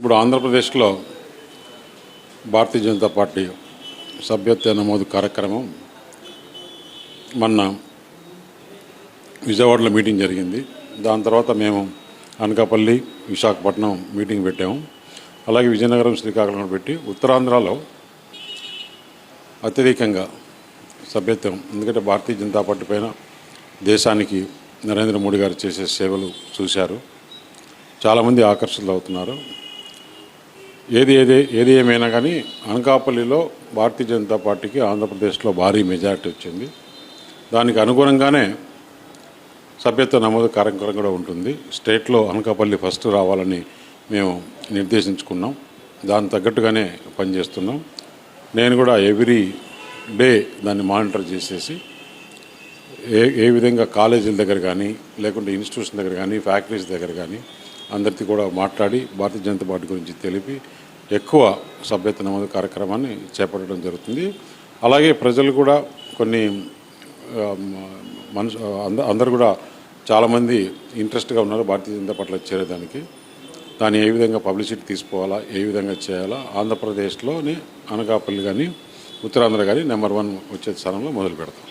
ఇప్పుడు ఆంధ్రప్రదేశ్లో భారతీయ జనతా పార్టీ సభ్యత్వ నమోదు కార్యక్రమం మొన్న విజయవాడలో మీటింగ్ జరిగింది. దాని తర్వాత మేము అనకాపల్లి విశాఖపట్నం మీటింగ్ పెట్టాము. అలాగే విజయనగరం శ్రీకాకుళం పెట్టి ఉత్తరాంధ్రలో అత్యధికంగా సభ్యత్వం ఎందుకంటే భారతీయ జనతా పార్టీ పైన దేశానికి నరేంద్ర మోడీ గారు చేసే సేవలు చూశారు. చాలామంది ఆకర్షితులు అవుతున్నారు. ఏది ఏది ఏది ఏమైనా కానీ అనకాపల్లిలో భారతీయ జనతా పార్టీకి ఆంధ్రప్రదేశ్లో భారీ మెజారిటీ వచ్చింది. దానికి అనుగుణంగానే సభ్యత్వ నమోదు కార్యక్రమం కూడా ఉంటుంది. స్టేట్లో అనకాపల్లి ఫస్ట్ రావాలని మేము నిర్దేశించుకున్నాం. దాని తగ్గట్టుగానే పనిచేస్తున్నాం. నేను కూడా ఎవ్రీ డే దాన్ని మానిటర్ చేసేసి ఏ ఏ విధంగా కాలేజీల దగ్గర కానీ లేకుంటే ఇన్స్టిట్యూషన్ దగ్గర కానీ ఫ్యాక్టరీస్ దగ్గర కానీ అందరితో కూడా మాట్లాడి భారతీయ జనతా పార్టీ గురించి తెలిపి ఎక్కువ సభ్యత నమోదు కార్యక్రమాన్ని చేపట్టడం జరుగుతుంది. అలాగే ప్రజలు కూడా కొన్ని మనుషు అంద అందరు కూడా చాలామంది ఇంట్రెస్ట్గా ఉన్నారు భారతీయ జనతా పార్టీలో చేరేదానికి. దాన్ని ఏ విధంగా పబ్లిసిటీ తీసుకోవాలా ఏ విధంగా చేయాలా ఆంధ్రప్రదేశ్లోని అనకాపల్లి కానీ ఉత్తరాంధ్ర కానీ నెంబర్ వన్ వచ్చే స్థానంలో మొదలు పెడతాం.